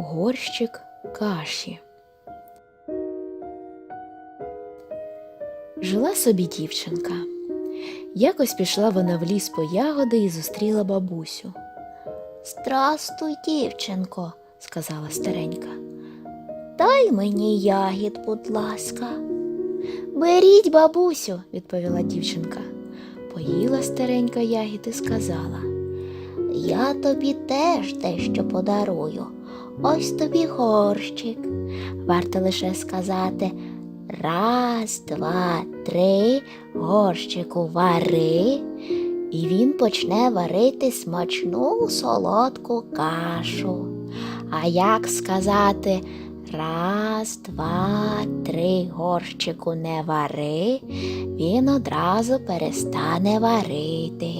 горщик каші. Жила собі дівчинка. Якось пішла вона в ліс по ягоди і зустріла бабусю. Здрастуй, дівчинко, сказала старенька. Дай мені ягід, будь ласка. Беріть, бабусю, відповіла дівчинка. Поїла старенька ягід і сказала. Я тобі теж дещо подарую. Ось тобі горщик. Варто лише сказати раз, два, три, горщику вари, і він почне варити смачну солодку кашу. А як сказати раз, два, три, горщику не вари, він одразу перестане варити.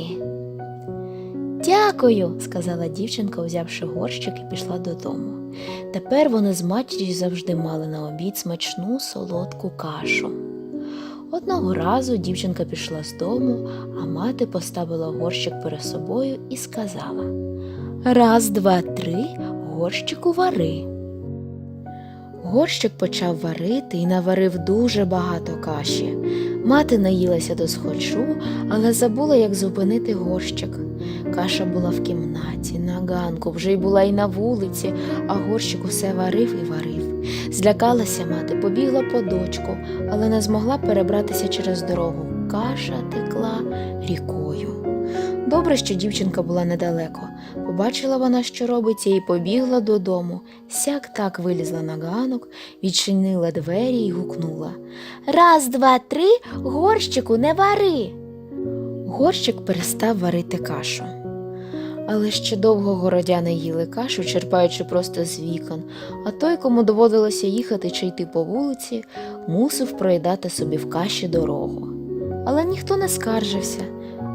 Дякую, сказала дівчинка, взявши горщик і пішла додому. Тепер вони з матір'ю завжди мали на обід смачну солодку кашу. Одного разу дівчинка пішла з дому, а мати поставила горщик перед собою і сказала Раз, два, три, горщику вари. Горщик почав варити і наварив дуже багато каші. Мати наїлася до схочу, але забула, як зупинити горщик. Каша була в кімнаті, на ганку, вже й була й на вулиці, а горщик усе варив і варив. Злякалася мати, побігла по дочку, але не змогла перебратися через дорогу. Каша текла рікою. Добре, що дівчинка була недалеко. Побачила вона, що робиться, і побігла додому. Сяк так вилізла на ганок, відчинила двері і гукнула Раз, два, три, горщику не вари. Горщик перестав варити кашу. Але ще довго городяни їли кашу, черпаючи просто з вікон, а той, кому доводилося їхати чи йти по вулиці, мусив проїдати собі в каші дорогу. Але ніхто не скаржився.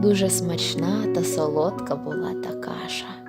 Дуже смачна та солодка була та каша.